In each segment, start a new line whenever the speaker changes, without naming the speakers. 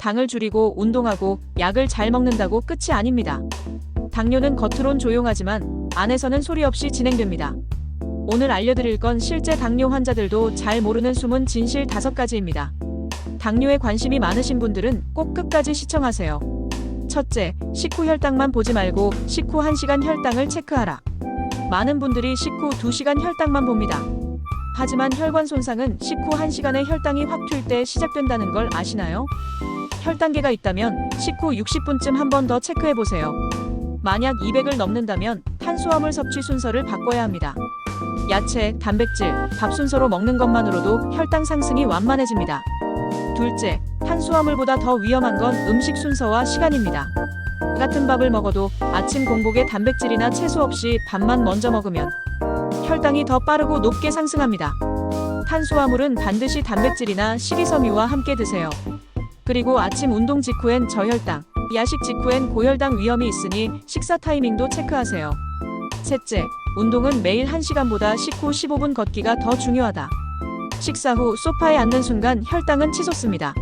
당을 줄이고 운동하고 약을 잘 먹는다고 끝이 아닙니다. 당뇨는 겉으론 조용하지만 안에서는 소리 없이 진행됩니다. 오늘 알려드릴 건 실제 당뇨 환자들도 잘 모르는 숨은 진실 다섯 가지입니다. 당뇨에 관심이 많으신 분들은 꼭 끝까지 시청하세요. 첫째, 식후 혈당만 보지 말고 식후 1시간 혈당을 체크하라. 많은 분들이 식후 2시간 혈당만 봅니다. 하지만 혈관 손상은 식후 1시간에 혈당이 확 튈 때 시작된다는 걸 아시나요? 혈당계가 있다면 식후 60분쯤 한 번 더 체크해 보세요. 만약 200을 넘는다면 탄수화물 섭취 순서를 바꿔야 합니다. 야채, 단백질, 밥 순서로 먹는 것만으로도 혈당 상승이 완만해집니다. 둘째, 탄수화물보다 더 위험한 건 음식 순서와 시간입니다. 같은 밥을 먹어도 아침 공복에 단백질이나 채소 없이 밥만 먼저 먹으면 혈당이 더 빠르고 높게 상승합니다. 탄수화물은 반드시 단백질이나 식이섬유와 함께 드세요. 그리고 아침 운동 직후엔 저혈당, 야식 직후엔 고혈당 위험이 있으니 식사 타이밍도 체크하세요. 셋째, 운동은 매일 1시간보다 식후 15분 걷기가 더 중요하다. 식사 후 소파에 앉는 순간 혈당은 치솟습니다.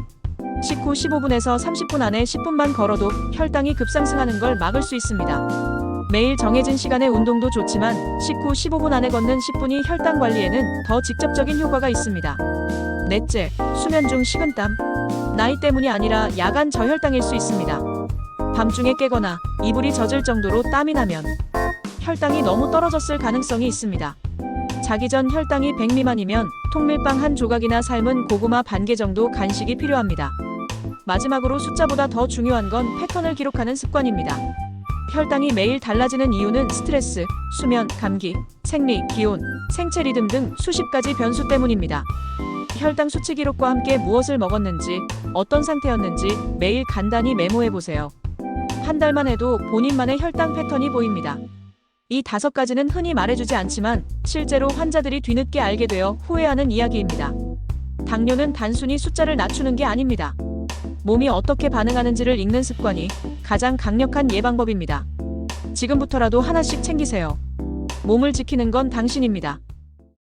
식후 15분에서 30분 안에 10분만 걸어도 혈당이 급상승하는 걸 막을 수 있습니다. 매일 정해진 시간의 운동도 좋지만 식후 15분 안에 걷는 10분이 혈당 관리에는 더 직접적인 효과가 있습니다. 넷째, 수면 중 식은땀. 나이 때문이 아니라 야간 저혈당일 수 있습니다. 밤중에 깨거나 이불이 젖을 정도로 땀이 나면 혈당이 너무 떨어졌을 가능성이 있습니다. 자기 전 혈당이 100 미만이면 통밀빵 한 조각이나 삶은 고구마 반 개 정도 간식이 필요합니다. 마지막으로 숫자보다 더 중요한 건 패턴을 기록하는 습관입니다. 혈당이 매일 달라지는 이유는 스트레스, 수면, 감기, 생리, 기온, 생체 리듬 등 수십 가지 변수 때문입니다. 혈당 수치 기록과 함께 무엇을 먹었는지, 어떤 상태였는지 매일 간단히 메모해 보세요. 한 달만 해도 본인만의 혈당 패턴이 보입니다. 이 다섯 가지는 흔히 말해주지 않지만 실제로 환자들이 뒤늦게 알게 되어 후회하는 이야기입니다. 당뇨는 단순히 숫자를 낮추는 게 아닙니다. 몸이 어떻게 반응하는지를 읽는 습관이 가장 강력한 예방법입니다. 지금부터라도 하나씩 챙기세요. 몸을 지키는 건 당신입니다.